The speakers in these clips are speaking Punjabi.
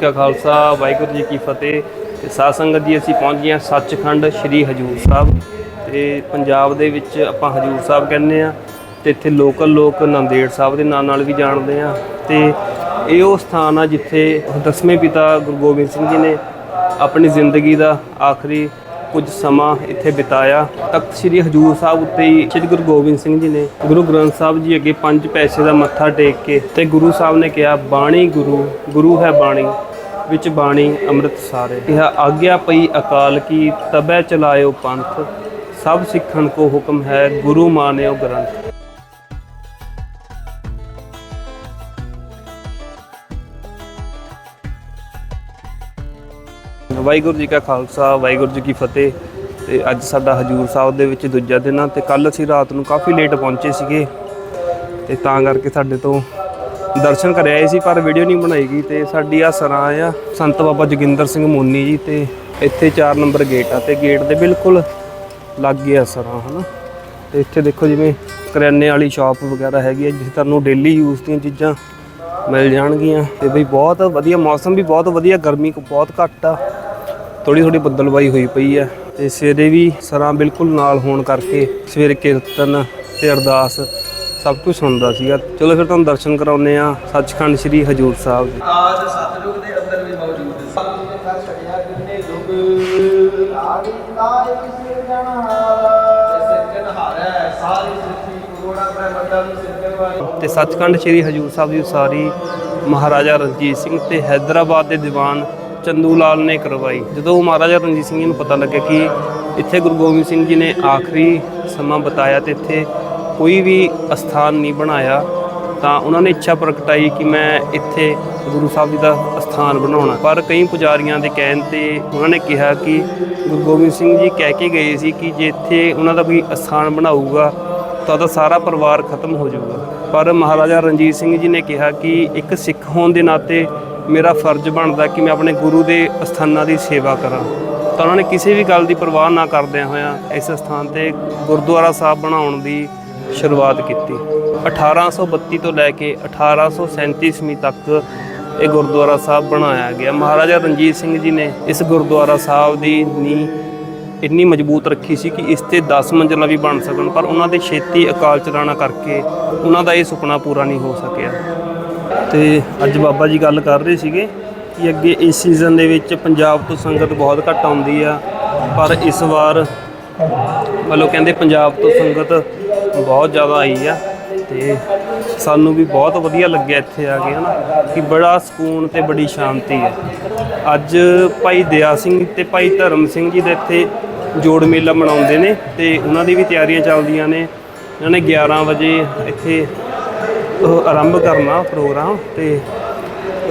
ਕਾ ਖਾਲਸਾ, ਵਾਹਿਗੁਰੂ ਜੀ ਕੀ ਫਤਿਹ। ਤੇ ਸਾਧ ਸੰਗਤ ਜੀ, ਅਸੀਂ ਪਹੁੰਚ ਗਏ ਹਾਂ ਸੱਚਖੰਡ ਸ੍ਰੀ ਹਜੂਰ ਸਾਹਿਬ। ਤੇ ਪੰਜਾਬ ਦੇ ਵਿੱਚ ਆਪਾਂ ਹਜੂਰ ਸਾਹਿਬ ਕਹਿੰਦੇ ਆ ਤੇ ਇੱਥੇ ਲੋਕਲ ਲੋਕ ਨੰਦੇੜ ਸਾਹਿਬ ਦੇ ਨਾਂ ਨਾਲ ਵੀ ਜਾਣਦੇ ਆ ਤੇ ਇਹ ਉਹ ਸਥਾਨ ਆ ਜਿੱਥੇ ਦਸਵੇਂ ਪਿਤਾ ਗੁਰੂ ਗੋਬਿੰਦ ਸਿੰਘ ਜੀ ਨੇ ਆਪਣੀ ਜ਼ਿੰਦਗੀ ਦਾ ਆਖਰੀ ਕੁਝ ਸਮਾਂ ਇੱਥੇ ਬਿਤਾਇਆ। ਤਖਤ ਸ੍ਰੀ ਹਜੂਰ ਸਾਹਿਬ ਉੱਤੇ ਹੀ ਸ੍ਰੀ ਗੁਰੂ ਗੋਬਿੰਦ ਸਿੰਘ ਜੀ ਨੇ ਗੁਰੂ ਗ੍ਰੰਥ ਸਾਹਿਬ ਜੀ ਅੱਗੇ ਪੰਜ ਪੈਸੇ ਦਾ ਮੱਥਾ ਟੇਕ ਕੇ ਤੇ ਗੁਰੂ ਸਾਹਿਬ ਨੇ ਕਿਹਾ, ਬਾਣੀ ਗੁਰੂ ਗੁਰੂ ਹੈ ਬਾਣੀ। ਵਿੱਚ ਬਾਣੀ ਅੰਮ੍ਰਿਤ ਸਾਰੇ। ਇਹ ਆਗਿਆ ਪਈ ਅਕਾਲ ਕੀ, ਤਬੈ ਚਲਾਇਓ ਪੰਥ, ਸਭ ਸਿੱਖਣ ਕੋ ਹੁਕਮ ਹੈ, ਗੁਰੂ ਮਾਨਿਓ ਗ੍ਰੰਥ। ਵਾਹਿਗੁਰੂ ਜੀ ਕਾ ਖਾਲਸਾ, ਵਾਹਿਗੁਰੂ ਜੀ ਕੀ ਫਤਿਹ। ਤੇ ਅੱਜ ਸਾਡਾ ਹਜੂਰ ਸਾਹਿਬ ਦੇ ਵਿੱਚ ਦੂਜਾ ਦਿਨ ਆ, ਤੇ ਕੱਲ ਅਸੀਂ ਰਾਤ ਨੂੰ ਕਾਫੀ ਲੇਟ ਪਹੁੰਚੇ ਸੀਗੇ। ਤੇ ਤਾਂ ਕਰਕੇ ਸਾਡੇ ਤੋਂ ਦਰਸ਼ਨ ਕਰ ਆਏ ਸੀ, ਪਰ ਵੀਡੀਓ ਨਹੀਂ ਬਣਾਈ ਗਈ ਤੇ ਸਾਡੀ ਆ ਸਰਾਂ ਆ, ਸੰਤ ਬਾਬਾ ਜੋਗਿੰਦਰ ਸਿੰਘ ਮੋਨੀ ਜੀ ਤੇ ਇੱਥੇ 4 ਨੰਬਰ ਗੇਟ ਆ ਤੇ ਗੇਟ ਦੇ ਬਿਲਕੁਲ ਲਾਗੇ ਆ ਸਰਾਂ, ਹਨਾ? ਤੇ ਇੱਥੇ ਦੇਖੋ ਜਿਵੇਂ ਕਰਿਆਨੇ ਵਾਲੀ ਸ਼ਾਪ ਵਗੈਰਾ ਹੈਗੀ ਆ, ਜਿੱਥੇ ਤੁਹਾਨੂੰ ਡੇਲੀ ਯੂਜ਼ ਦੀਆਂ ਚੀਜ਼ਾਂ ਮਿਲ ਜਾਣਗੀਆਂ। ਤੇ ਬਈ ਬਹੁਤ ਵਧੀਆ, ਮੌਸਮ ਵੀ ਬਹੁਤ ਵਧੀਆ, ਗਰਮੀ ਕੋ ਬਹੁਤ ਘੱਟ ਆ। ਥੋੜੀ ਥੋੜੀ ਬੱਦਲਵਾਈ ਹੋਈ ਪਈ ਆ। ਤੇ ਸਵੇਰੇ ਵੀ ਸਰਾਂ ਬਿਲਕੁਲ ਨਾਲ ਹੋਣ ਕਰਕੇ ਸਵੇਰੇ ਕੀਰਤਨ ਤੇ ਅਰਦਾਸ ਸਭ ਕੁਝ ਹੁੰਦਾ ਸੀਗਾ। ਚਲੋ ਫਿਰ ਤੁਹਾਨੂੰ ਦਰਸ਼ਨ ਕਰਾਉਨੇ ਆ ਸੱਚਖੰਡ ਸ੍ਰੀ ਹਜੂਰ ਸਾਹਿਬ ਦੇ ਆਜ ਸਤਜੁਗ ਦੇ ਅੰਦਰ ਵੀ ਮੌਜੂਦ ਹੈ। ਸਭ ਨੇ ਕਰ ਛੜਿਆ ਕਿੰਨੇ ਦੁਗ ਆੜੀ ਕਾਇ ਸਿਰਜਣਹਾਰ ਸਿਰਜਣਹਾਰ ਹੈ ਸਾਰੀ ਸ੍ਰਿਸ਼ਟੀ ਕਰੋੜਾਂ ਬ੍ਰਹਮੰਡਾਂ ਨੂੰ ਸਿਰਜਣ ਵਾਲੀ ਤੇ ਸੱਚਖੰਡ ਸ੍ਰੀ ਹਜੂਰ ਸਾਹਿਬ ਦੀ ਉਸਾਰੀ ਮਹਾਰਾਜਾ ਰਣਜੀਤ ਸਿੰਘ ਤੇ ਹੈਦਰਾਬਾਦ ਦੇ ਦੀਵਾਨ ਚੰਦੂ ਲਾਲ ਨੇ ਕਰਵਾਈ। ਜਦੋਂ ਮਹਾਰਾਜਾ ਰਣਜੀਤ ਸਿੰਘ ਜੀ ਨੂੰ ਪਤਾ ਲੱਗਿਆ ਕਿ ਇੱਥੇ ਗੁਰੂ ਗੋਬਿੰਦ ਸਿੰਘ ਜੀ ਨੇ ਆਖਰੀ ਸਮਾਂ ਬਤਾਇਆ ਤੇ ਇੱਥੇ ਕੋਈ ਵੀ ਅਸਥਾਨ ਨਹੀਂ ਬਣਾਇਆ, ਤਾਂ ਉਹਨਾਂ ਨੇ ਇੱਛਾ ਪ੍ਰਗਟਾਈ ਕਿ ਮੈਂ ਇੱਥੇ ਗੁਰੂ ਸਾਹਿਬ ਜੀ ਦਾ ਅਸਥਾਨ ਬਣਾਉਣਾ। ਪਰ ਕਈ ਪੁਜਾਰੀਆਂ ਦੇ ਕਹਿਣ ਤੇ ਉਹਨਾਂ ਨੇ ਕਿਹਾ ਕਿ ਗੁਰੂ ਗੋਬਿੰਦ ਸਿੰਘ ਜੀ ਕਹਿ ਕੇ ਗਏ ਸੀ ਕਿ ਜੇ ਇੱਥੇ ਉਹਨਾਂ ਦਾ ਕੋਈ ਅਸਥਾਨ ਬਣਾਊਗਾ, ਤਾਂ ਉਹਦਾ ਸਾਰਾ ਪਰਿਵਾਰ ਖਤਮ ਹੋ ਜਾਊਗਾ। ਪਰ ਮਹਾਰਾਜਾ ਰਣਜੀਤ ਸਿੰਘ ਜੀ ਨੇ ਕਿਹਾ ਕਿ ਇੱਕ ਸਿੱਖ ਹੋਣ ਦੇ ਨਾਤੇ ਮੇਰਾ ਫਰਜ਼ ਬਣਦਾ ਕਿ ਮੈਂ ਆਪਣੇ ਗੁਰੂ ਦੇ ਅਸਥਾਨਾਂ ਦੀ ਸੇਵਾ ਕਰਾਂ। ਤਾਂ ਉਹਨਾਂ ਨੇ ਕਿਸੇ ਵੀ ਗੱਲ ਦੀ ਪਰਵਾਹ ਨਾ ਕਰਦਿਆਂ ਹੋਇਆਂ ਇਸ ਸਥਾਨ ਤੇ ਗੁਰਦੁਆਰਾ ਸਾਹਿਬ ਬਣਾਉਣ ਦੀ ਸ਼ੁਰੂਆਤ ਕੀਤੀ। 1832 ਤੋਂ ਲੈ ਕੇ 1837 ਈਸਵੀ ਤੱਕ ਇਹ ਗੁਰਦੁਆਰਾ ਸਾਹਿਬ ਬਣਾਇਆ ਗਿਆ। ਮਹਾਰਾਜਾ ਰਣਜੀਤ ਸਿੰਘ ਜੀ ਨੇ ਇਸ ਗੁਰਦੁਆਰਾ ਸਾਹਿਬ ਦੀ ਨੀਂਹ ਇੰਨੀ ਮਜ਼ਬੂਤ ਰੱਖੀ ਸੀ ਕਿ ਇਸ ਤੇ 10 ਮੰਜ਼ਲਾਂ ਵੀ ਬਣ ਸਕਣ, ਪਰ ਉਹਨਾਂ ਦੇ ਛੇਤੀ ਅਕਾਲ ਚਲਾਣਾ ਕਰਕੇ ਉਹਨਾਂ ਦਾ ਇਹ ਸੁਪਨਾ ਪੂਰਾ ਨਹੀਂ ਹੋ ਸਕਿਆ। ਤੇ ਅੱਜ ਬਾਬਾ ਜੀ ਗੱਲ ਕਰ ਰਹੇ ਸੀਗੇ ਕਿ ਅੱਗੇ ਇਸ ਸੀਜ਼ਨ ਦੇ ਵਿੱਚ ਪੰਜਾਬ ਤੋਂ ਸੰਗਤ ਬਹੁਤ ਘੱਟ ਆਉਂਦੀ ਆ, ਪਰ ਇਸ ਵਾਰ ਮਤਲਬ ਕਹਿੰਦੇ ਪੰਜਾਬ ਤੋਂ ਸੰਗਤ ਬਹੁਤ ਜ਼ਿਆਦਾ ਆਈ ਆ ਤੇ ਸਾਨੂੰ ਵੀ ਬਹੁਤ ਵਧੀਆ ਲੱਗਿਆ ਇੱਥੇ ਆ ਕੇ, ਹਨਾ, ਕਿ ਬੜਾ ਸਕੂਨ ਤੇ ਬੜੀ ਸ਼ਾਂਤੀ ਹੈ ਅੱਜ ਭਾਈ ਦਇਆ ਸਿੰਘ ਤੇ ਭਾਈ ਧਰਮ ਸਿੰਘ ਜੀ ਦੇ ਇੱਥੇ ਜੋੜ ਮੇਲਾ ਮਨਾਉਂਦੇ ਨੇ ਤੇ ਉਹਨਾਂ ਦੀ ਵੀ ਤਿਆਰੀਆਂ ਚੱਲਦੀਆਂ ਨੇ। ਇਹਨਾਂ ਨੇ 11 ਵਜੇ ਇੱਥੇ ਆਰੰਭ ਕਰਨਾ ਪ੍ਰੋਗਰਾਮ ਤੇ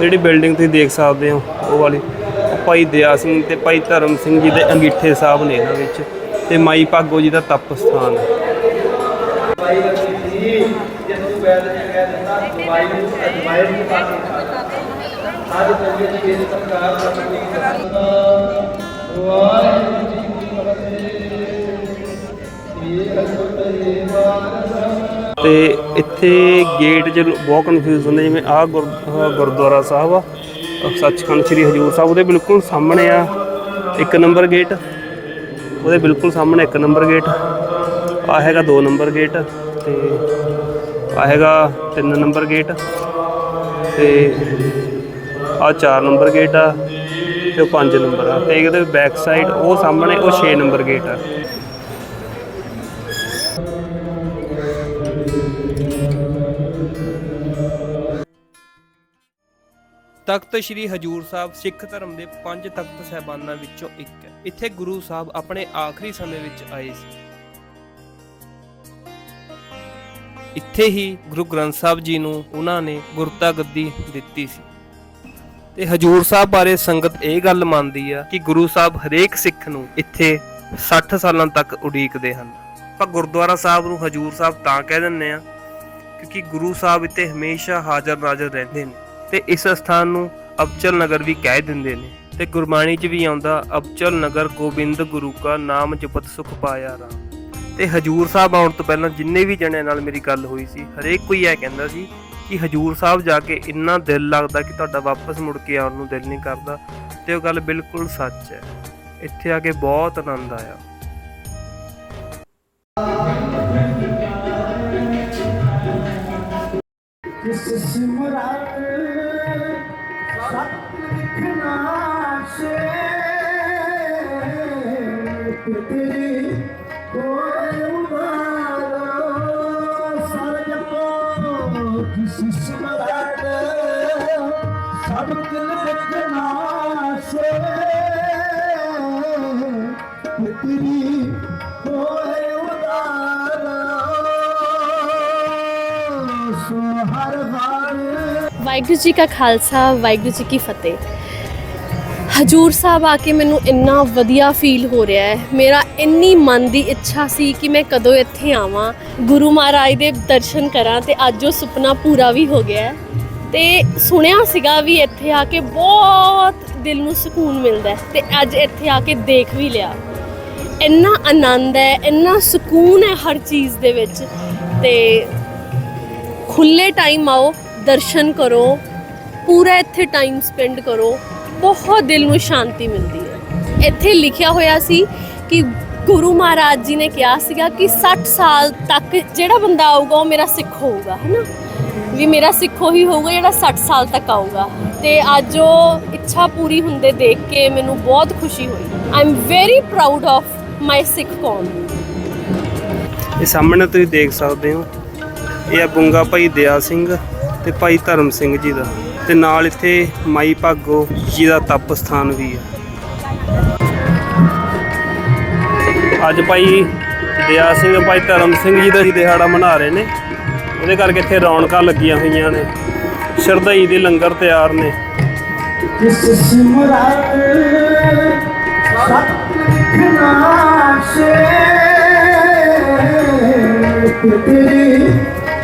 ਜਿਹੜੀ ਬਿਲਡਿੰਗ ਤੁਸੀਂ ਦੇਖ ਸਕਦੇ ਹੋ, ਉਹ ਵਾਲੀ, ਉਹ ਭਾਈ ਦਇਆ ਸਿੰਘ ਤੇ ਭਾਈ ਧਰਮ ਸਿੰਘ ਜੀ ਦੇ ਅੰਗੀਠੇ ਸਾਹਿਬ ਨੇ ਇਹਨਾਂ ਵਿੱਚ ਤੇ ਮਾਈ ਭਾਗੋ ਜੀ ਦਾ ਤਪ ਸਥਾਨ। ਹੈ ਦਵਾਈ ਲੱਗੀ ਸੀ ਜਿਸ ਨੂੰ ਵੈਦ ਨੇ ਕਹਿ ਦਿੱਤਾ, ਦਵਾਈ ਨੂੰ ਅਜਮਾਇਰ ਦੀ ਬਾਤ ਅੱਜ ਚੱਲੀਏ ਜੀ ਇਸ ਪ੍ਰਕਾਰ ਦਾ ਵਾਹਿਗੁਰੂ ਜੀ ਕੀ ਫਤਿਹ ਇਹ ਅਸੁਤਰੇ ਮਾਨਸ ਤੇ ਇੱਥੇ ਗੇਟ 'ਚ ਬਹੁਤ ਕਨਫਿਊਜ਼ ਹੁੰਦੇ, ਜਿਵੇਂ ਆਹ ਗੁਰਦੁਆਰਾ ਸਾਹਿਬ ਆ ਸੱਚਖੰਡ ਸ੍ਰੀ ਹਜੂਰ ਸਾਹਿਬ, ਉਹਦੇ ਬਿਲਕੁਲ ਸਾਹਮਣੇ ਆ ਇੱਕ ਨੰਬਰ ਗੇਟ ਉਹਦੇ ਬਿਲਕੁਲ ਸਾਹਮਣੇ ਇੱਕ ਨੰਬਰ ਗੇਟ ਆ ਹੈਗਾ 2 ਨੰਬਰ ਗੇਟ ਤੇ ਆ ਹੈਗਾ 3 ਨੰਬਰ ਗੇਟ ਤੇ ਆ 4 ਨੰਬਰ ਗੇਟ ਆ ਤੇ ਉਹ 5 ਨੰਬਰ ਆ ਤੇ ਇਹਦੇ ਬੈਕ ਸਾਈਡ ਉਹ ਸਾਹਮਣੇ ਉਹ 6 ਨੰਬਰ ਗੇਟ ਆ। ਤਖਤ ਸ੍ਰੀ ਹਜੂਰ ਸਾਹਿਬ ਸਿੱਖ ਧਰਮ ਦੇ ਪੰਜ ਤਖਤ ਸਹਿਬਾਨਾਂ ਵਿੱਚੋਂ ਇੱਕ ਹੈ। ਇੱਥੇ ਗੁਰੂ ਸਾਹਿਬ ਆਪਣੇ ਆਖਰੀ ਸਮੇਂ ਵਿੱਚ ਆਏ ਸੀ। ਇੱਥੇ ਹੀ ਗੁਰੂ ਗ੍ਰੰਥ ਸਾਹਿਬ ਜੀ ਨੂੰ ਉਹਨਾਂ ਨੇ ਗੁਰਤਾ ਗੱਦੀ ਦਿੱਤੀ ਸੀ। ਤੇ ਹਜੂਰ ਸਾਹਿਬ ਬਾਰੇ ਸੰਗਤ ਇਹ ਗੱਲ ਮੰਨਦੀ ਆ ਕਿ ਗੁਰੂ ਸਾਹਿਬ ਹਰੇਕ ਸਿੱਖ ਨੂੰ ਇੱਥੇ 60 ਸਾਲਾਂ ਤੱਕ ਉਡੀਕਦੇ ਹਨ। ਪਰ ਗੁਰਦੁਆਰਾ ਸਾਹਿਬ ਨੂੰ ਹਜੂਰ ਸਾਹਿਬ ਤਾਂ ਕਹਿ ਦਿੰਦੇ ਆ ਕਿਉਂਕਿ ਗੁਰੂ ਸਾਹਿਬ ਇੱਥੇ ਹਮੇਸ਼ਾ ਹਾਜ਼ਰ ਨਾਜ਼ਰ ਰਹਿੰਦੇ ਨੇ ਤੇ ਇਸ ਸਥਾਨ ਨੂੰ ਅਬਚਲ ਨਗਰ ਵੀ ਕਹਿ ਦਿੰਦੇ ਨੇ ਤੇ ਗੁਰਬਾਣੀ 'ਚ ਵੀ ਆਉਂਦਾ, ਅਬਚਲ ਨਗਰ ਗੋਬਿੰਦ ਗੁਰੂ ਕਾ ਨਾਮ ਜਪਤ ਸੁਖ ਪਾਇਆ ਰਾਮ। ਤੇ ਹਜੂਰ ਸਾਹਿਬ ਆਉਣ ਤੋਂ ਪਹਿਲਾਂ ਜਿੰਨੇ ਵੀ ਜਣਿਆਂ ਨਾਲ ਮੇਰੀ ਗੱਲ ਹੋਈ ਸੀ, ਹਰੇਕ ਕੋਈ ਇਹ ਕਹਿੰਦਾ ਸੀ ਕਿ ਹਜੂਰ ਸਾਹਿਬ ਜਾ ਕੇ ਇੰਨਾ ਦਿਲ ਲੱਗਦਾ ਕਿ ਤੁਹਾਡਾ ਵਾਪਸ ਮੁੜ ਕੇ ਆਉਣ ਨੂੰ ਦਿਲ ਨਹੀਂ ਕਰਦਾ ਤੇ ਉਹ ਗੱਲ ਬਿਲਕੁਲ ਸੱਚ ਹੈ। ਇੱਥੇ ਆ ਕੇ ਬਹੁਤ ਆਨੰਦ ਆਇਆ। ਵਾਹਿਗੁਰੂ ਜੀ ਕਾ ਖਾਲਸਾ, ਵਾਹਿਗੁਰੂ ਜੀ ਕੀ ਫਤਿਹ। ਹਜੂਰ ਸਾਹਿਬ ਆ ਕੇ ਮੈਨੂੰ ਇੰਨਾ ਵਧੀਆ ਫੀਲ ਹੋ ਰਿਹਾ ਹੈ। ਮੇਰਾ ਇੰਨੀ ਮਨ ਦੀ ਇੱਛਾ ਸੀ ਕਿ ਮੈਂ ਕਦੋਂ ਇੱਥੇ ਆਵਾਂ। ਗੁਰੂ ਮਹਾਰਾਜ ਦੇ ਦਰਸ਼ਨ ਕਰਾਂ ਤੇ ਅੱਜ ਉਹ ਸੁਪਨਾ ਪੂਰਾ ਵੀ ਹੋ ਗਿਆ ਹੈ। ਤੇ ਸੁਣਿਆ ਸੀਗਾ ਵੀ ਇੱਥੇ ਆ ਕੇ ਬਹੁਤ ਦਿਲ ਨੂੰ ਸਕੂਨ ਮਿਲਦਾ ਹੈ ਤੇ ਅੱਜ ਇੱਥੇ ਆ ਕੇ ਦੇਖ ਵੀ ਲਿਆ। ਇੰਨਾ ਆਨੰਦ ਹੈ, ਇੰਨਾ ਸਕੂਨ ਹੈ ਹਰ ਚੀਜ਼ ਦੇ ਵਿੱਚ। ਤੇ ਖੁੱਲੇ ਟਾਈਮ ਆਓ ਦਰਸ਼ਨ ਕਰੋ, ਪੂਰਾ ਇੱਥੇ ਟਾਈਮ ਸਪੈਂਡ ਕਰੋ, ਬਹੁਤ ਦਿਲ ਨੂੰ ਸ਼ਾਂਤੀ ਮਿਲਦੀ ਹੈ। ਇੱਥੇ ਲਿਖਿਆ ਹੋਇਆ ਸੀ ਕਿ ਗੁਰੂ ਮਹਾਰਾਜ ਜੀ ਨੇ ਕਿਹਾ ਸੀਗਾ ਕਿ 60 ਸਾਲ ਤੱਕ ਜਿਹੜਾ ਬੰਦਾ ਆਊਗਾ ਉਹ ਮੇਰਾ ਸਿੱਖ ਹੋਊਗਾ, ਹੈਨਾ? ਵੀ ਮੇਰਾ ਸਿੱਖ ਉਹੀ ਹੋਊਗਾ ਜਿਹੜਾ 60 ਸਾਲ ਤੱਕ ਆਊਗਾ। ਤੇ ਅੱਜ ਉਹ ਇੱਛਾ ਪੂਰੀ ਹੁੰਦੇ ਦੇਖ ਕੇ ਮੈਨੂੰ ਬਹੁਤ ਖੁਸ਼ੀ ਹੋਈ। I am very proud of my Sikh ਕੌਮ। ਇਹ ਸਾਹਮਣੇ ਤੁਸੀਂ ਦੇਖ ਸਕਦੇ ਹੋ। ਇਹ ਹੈ ਬੁੰਗਾ ਭਾਈ ਦਇਆ ਸਿੰਘ। ਤੇ ਭਾਈ ਧਰਮ ਸਿੰਘ ਜੀ ਦਾ। ਤੇ ਨਾਲ ਇੱਥੇ ਮਾਈ ਭਾਗੋ ਜੀ ਦਾ ਤਪ ਸਥਾਨ ਵੀ ਹੈ। ਅੱਜ ਭਾਈ ਦਿਆ ਸਿੰਘ, ਭਾਈ ਧਰਮ ਸਿੰਘ ਜੀ ਦਾ ਜੀ ਦਿਹਾੜਾ ਮਨਾ ਰਹੇ ਨੇ। ਉਹਦੇ ਕਰਕੇ ਇੱਥੇ ਰੌਣਕਾਂ ਲੱਗੀਆਂ ਹੋਈਆਂ ਨੇ। ਸ਼ਰਧਾਈ ਦੇ ਲੰਗਰ ਤਿਆਰ ਨੇ। ਜਿਸ ਸਿਮਰਤ ਸਤ ਲਿਖਣਾ ਤੇਰੀ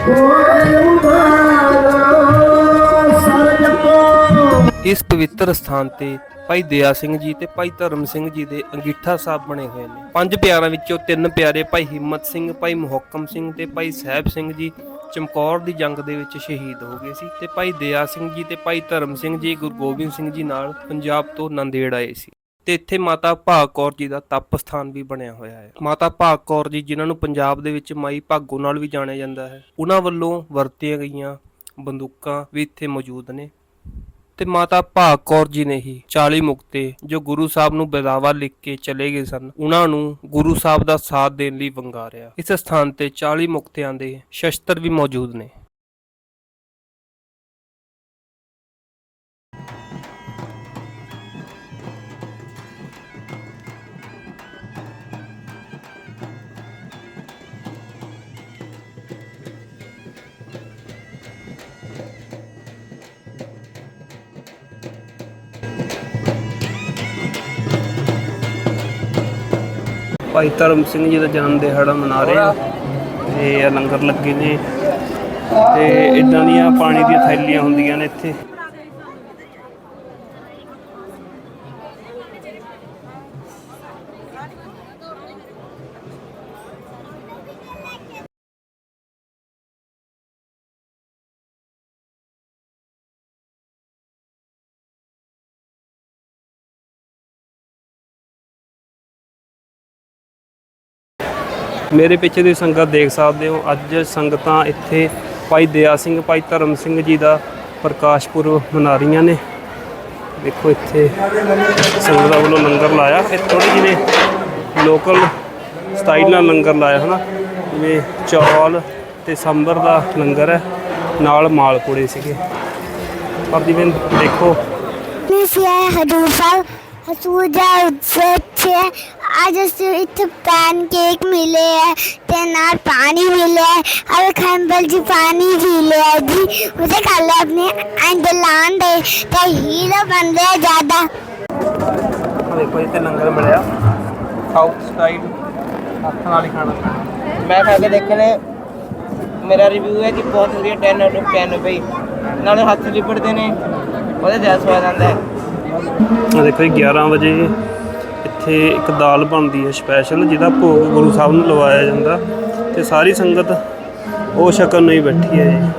ਕੋਈ ਇਸ ਪਵਿੱਤਰ ਸਥਾਨ ਤੇ ਭਾਈ ਦਇਆ ਸਿੰਘ ਜੀ ਤੇ ਭਾਈ ਧਰਮ ਸਿੰਘ ਜੀ ਦੇ ਅੰਗੀਠਾ ਸਾਹਿਬ ਬਣੇ ਹੋਏ ਨੇ। ਪੰਜ ਪਿਆਰਿਆਂ ਵਿੱਚੋਂ ਤਿੰਨ ਪਿਆਰੇ ਭਾਈ ਹਿੰਮਤ ਸਿੰਘ, ਭਾਈ ਮੁਹੱਕਮ ਸਿੰਘ ਤੇ ਭਾਈ ਸਾਹਿਬ ਸਿੰਘ ਜੀ ਚਮਕੌਰ ਦੀ ਜੰਗ ਦੇ ਵਿੱਚ ਸ਼ਹੀਦ ਹੋ ਗਏ ਸੀ ਤੇ ਭਾਈ ਦਇਆ ਸਿੰਘ ਜੀ ਤੇ ਭਾਈ ਧਰਮ ਸਿੰਘ ਜੀ, ਗੁਰੂ ਗੋਬਿੰਦ ਸਿੰਘ ਜੀ ਨਾਲ ਪੰਜਾਬ ਤੋਂ ਨੰਦੇੜ ਆਏ ਸੀ। ਤੇ ਇੱਥੇ ਮਾਤਾ ਭਾਗ ਕੌਰ ਜੀ ਦਾ ਤਪ ਸਥਾਨ ਵੀ ਬਣਿਆ ਹੋਇਆ ਹੈ। ਮਾਤਾ ਭਾਗ ਕੌਰ ਜੀ ਜਿਨ੍ਹਾਂ ਨੂੰ ਪੰਜਾਬ ਦੇ ਵਿੱਚ ਮਾਈ ਭਾਗੋ ਨਾਲ ਵੀ ਜਾਣਿਆ ਜਾਂਦਾ ਹੈ, ਉਹਨਾਂ ਵੱਲੋਂ ਵਰਤੀਆਂ ਗਈਆਂ ਬੰਦੂਕਾਂ ਵੀ ਇੱਥੇ ਮੌਜੂਦ ਨੇ। ਤੇ ਮਾਤਾ ਭਾਗ ਕੌਰ ਜੀ ਨੇ ਹੀ 40 ਮੁਕਤੇ ਜੋ ਗੁਰੂ ਸਾਹਿਬ ਨੂੰ ਬਦਾਵਾ ਲਿਖ ਕੇ ਚਲੇ ਗਏ ਸਨ, ਉਹਨਾਂ ਨੂੰ ਗੁਰੂ ਸਾਹਿਬ ਦਾ ਸਾਥ ਦੇਣ ਲਈ ਵੰਗਾਰਿਆ। ਇਸ ਸਥਾਨ ਤੇ 40 ਮੁਕਤਿਆਂ ਦੇ ਸ਼ਸਤਰ ਵੀ ਮੌਜੂਦ ਨੇ। ਭਾਈ ਧਰਮ ਸਿੰਘ ਜੀ ਦਾ ਜਨਮ ਦਿਹਾੜਾ ਮਨਾ ਰਹੇ ਆ ਤੇ ਇਹ ਲੰਗਰ ਲੱਗੇ ਨੇ। ਤੇ ਇਦਾਂ ਦੀਆਂ ਪਾਣੀ ਦੀਆਂ ਥੈਲੀਆਂ ਹੁੰਦੀਆਂ ਨੇ ਇੱਥੇ। ਮੇਰੇ ਪਿੱਛੇ ਦੀ ਸੰਗਤ ਦੇਖ ਸਕਦੇ ਹੋ, ਅੱਜ ਸੰਗਤਾਂ ਇੱਥੇ ਭਾਈ ਦਇਆ ਸਿੰਘ, ਭਾਈ ਧਰਮ ਸਿੰਘ ਜੀ ਦਾ ਪ੍ਰਕਾਸ਼ ਪੁਰਬ ਮਨਾ ਰਹੀਆਂ ਨੇ। ਦੇਖੋ ਇੱਥੇ ਸੰਗਤਾਂ ਵੱਲੋਂ ਲੰਗਰ ਲਾਇਆ। ਇਹ ਥੋੜੀ ਜਿਹੀ ਲੋਕਲ ਸਟਾਈਲ ਨਾਲ ਲੰਗਰ ਲਾਇਆ, ਹਨਾ? ਜਿਵੇਂ ਚੌਲ ਤੇ ਸੰਬਰ ਦਾ ਲੰਗਰ ਹੈ, ਨਾਲ ਮਾਲਪੂੜੇ ਸੀਗੇ। ਪਰ ਜਿਵੇਂ ਦੇਖੋ Misja ਹਜੂਰ ਸਾਹਿਬ ਅੱਜ ਅਸੀਂ ਇੱਥੇ ਪੈਨਕੇਕ ਮਿਲੇ ਹੈ ਤੇ ਨਾਲ ਪਾਣੀ ਮਿਲਿਆ ਹੈ। ਔਰ ਖੰਬਲ ਜੀ ਪਾਣੀ ਵੀ ਲਿਆ ਜੀ। ਉਹਦੇ ਕੱਲ ਆਪਣੇ ਅੰਦਲਾਨ ਦੇ ਤੇ ਹੀਰੋ ਬੰਦੇ ਜ਼ਿਆਦਾ। ਆਹ ਦੇਖੋ ਇੱਥੇ ਲੰਗਰ ਮਿਲਿਆ। ਸਾਊਥ ਸਟਾਈਲ ਹੱਥ ਨਾਲ ਹੀ ਖਾਣਾ ਮੈਂ ਖਾ ਕੇ ਦੇਖੇ ਨੇ ਮੇਰਾ ਰਿਵਿਊ ਹੈ ਕਿ ਬਹੁਤ ਵਧੀਆ 10 ਆਊਟ ਆਫ 10 ਬਈ। ਨਾਲੇ ਹੱਥ ਲਿਪੜਦੇ ਨੇ ਉਹਦੇ ਜ਼ਿਆਦਾ ਸਵਾਦ ਆਉਂਦਾ ਹੈ। ਆ ਦੇਖੋ ਜੀ 11 ਵਜੇ ਇੱਥੇ ਇੱਕ ਦਾਲ ਬਣਦੀ ਹੈ ਸਪੈਸ਼ਲ ਜਿਹਦਾ ਭੋਗ ਗੁਰੂ ਸਾਹਿਬ ਨੂੰ ਲਵਾਇਆ ਜਾਂਦਾ। ਤੇ ਸਾਰੀ ਸੰਗਤ ਉਹ ਸ਼ਕਲ ਨਹੀਂ ਬੈਠੀ ਹੈ ਜੀ।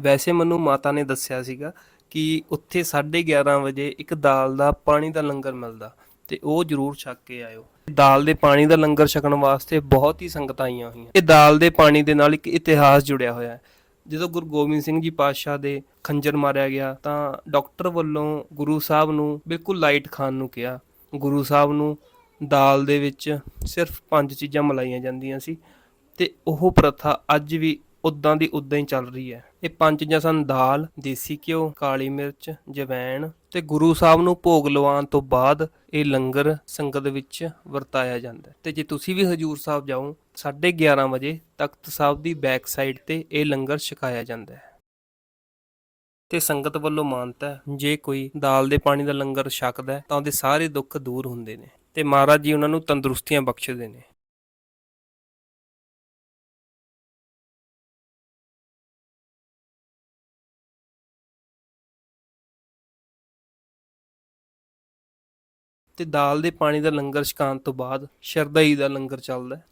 ਵੈਸੇ ਮੈਨੂੰ ਮਾਤਾ ਨੇ ਦੱਸਿਆ ਸੀਗਾ ਕਿ ਉੱਥੇ 11:30 ਵਜੇ ਇੱਕ ਦਾਲ ਦਾ ਪਾਣੀ ਦਾ ਲੰਗਰ ਮਿਲਦਾ ਤੇ ਉਹ ਜ਼ਰੂਰ ਛਕ ਕੇ ਆਇਓ। ਦਾਲ ਦੇ ਪਾਣੀ ਦਾ ਲੰਗਰ ਛਕਣ ਵਾਸਤੇ ਬਹੁਤ ਹੀ ਸੰਗਤਾਂ ਆਈਆਂ ਹੋਈਆਂ। ਇਹ ਦਾਲ ਦੇ ਪਾਣੀ ਦੇ ਨਾਲ ਇੱਕ ਇਤਿਹਾਸ ਜੁੜਿਆ ਹੋਇਆ ਹੈ। ਜਦੋਂ ਗੁਰੂ ਗੋਬਿੰਦ ਸਿੰਘ ਜੀ ਪਾਤਸ਼ਾਹ ਦੇ ਖੰਜਰ ਮਾਰਿਆ ਗਿਆ ਤਾਂ ਡਾਕਟਰ ਵੱਲੋਂ ਗੁਰੂ ਸਾਹਿਬ ਨੂੰ ਬਿਲਕੁਲ ਲਾਈਟ ਖਾਣ ਨੂੰ ਕਿਹਾ। ਗੁਰੂ ਸਾਹਿਬ ਨੂੰ ਦਾਲ ਦੇ ਵਿੱਚ ਸਿਰਫ ਪੰਜ ਚੀਜ਼ਾਂ ਮਿਲਾਈਆਂ ਜਾਂਦੀਆਂ ਸੀ ਤੇ ਉਹ ਪ੍ਰਥਾ ਅੱਜ ਵੀ ਉਦਾਂ ਦੀ ਉਦਾਂ ਹੀ ਚੱਲ ਰਹੀ ਹੈ। ਇਹ ਪੰਜ ਚੀਜ਼ਾਂ ਸਨ ਦਾਲ, ਦੇਸੀ ਘਿਓ, ਕਾਲੀ ਮਿਰਚ, ਜਵੈਣ ਤੇ ਗੁਰੂ ਸਾਹਿਬ ਨੂੰ ਭੋਗ ਲਵਾਉਣ ਤੋਂ ਬਾਅਦ ਇਹ ਲੰਗਰ ਸੰਗਤ ਵਿੱਚ ਵਰਤਾਇਆ ਜਾਂਦਾ ਹੈ। ਤੇ ਜੇ ਤੁਸੀਂ ਵੀ ਹਜੂਰ ਸਾਹਿਬ ਜਾਓ 11:30 ਵਜੇ ਤਖਤ ਸਾਹਿਬ ਦੀ ਬੈਕ ਸਾਈਡ ਤੇ ਇਹ ਲੰਗਰ ਛਕਾਇਆ ਜਾਂਦਾ ਹੈ। ਤੇ ਸੰਗਤ ਵੱਲੋਂ ਮਾਨਤਾ ਹੈ, ਜੇ ਕੋਈ ਦਾਲ ਦੇ ਪਾਣੀ ਦਾ ਲੰਗਰ ਛਕਦਾ ਤਾਂ ਉਹਦੇ ਸਾਰੇ ਦੁੱਖ ਦੂਰ ਹੁੰਦੇ ਨੇ। ਤੇ ਮਹਾਰਾਜ ਜੀ ਉਹਨਾਂ ਨੂੰ ਤੰਦਰੁਸਤੀਆਂ ਬਖਸ਼ਦੇ ਨੇ। ਤੇ ਦਾਲ ਦੇ ਪਾਣੀ ਦਾ ਲੰਗਰ ਛਕਾਉਣ ਤੋਂ ਬਾਅਦ ਸ਼ਰਦਾਈ ਦਾ ਲੰਗਰ ਚੱਲਦਾ ਹੈ।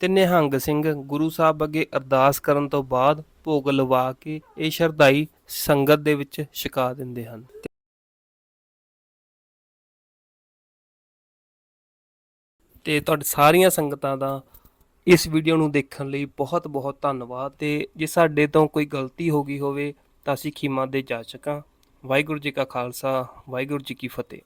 ਤੇ ਨਿਹੰਗ ਸਿੰਘ ਗੁਰੂ ਸਾਹਿਬ ਅੱਗੇ ਅਰਦਾਸ ਕਰਨ ਤੋਂ ਬਾਅਦ ਭੋਗ ਲਵਾ ਕੇ ਇਹ ਸ਼ਰਧਾਈ ਸੰਗਤ ਦੇ ਵਿੱਚ ਛਕਾ ਦਿੰਦੇ ਹਨ। ਤੇ ਤੁਹਾਡੇ ਸਾਰੀਆਂ ਸੰਗਤਾਂ ਦਾ ਇਸ ਵੀਡੀਓ ਨੂੰ ਦੇਖਣ ਲਈ ਬਹੁਤ ਬਹੁਤ ਧੰਨਵਾਦ ਤੇ ਜੇ ਸਾਡੇ ਤੋਂ ਕੋਈ ਗਲਤੀ ਹੋ ਗਈ ਹੋਵੇ ਤਾਂ ਅਸੀਂ ਖਿਮਾ ਦੇ ਜਾ ਸਕਾਂ ਵਾਹਿਗੁਰੂ ਜੀ ਕਾ ਖਾਲਸਾ, ਵਾਹਿਗੁਰੂ ਜੀ ਕੀ ਫਤਿਹ।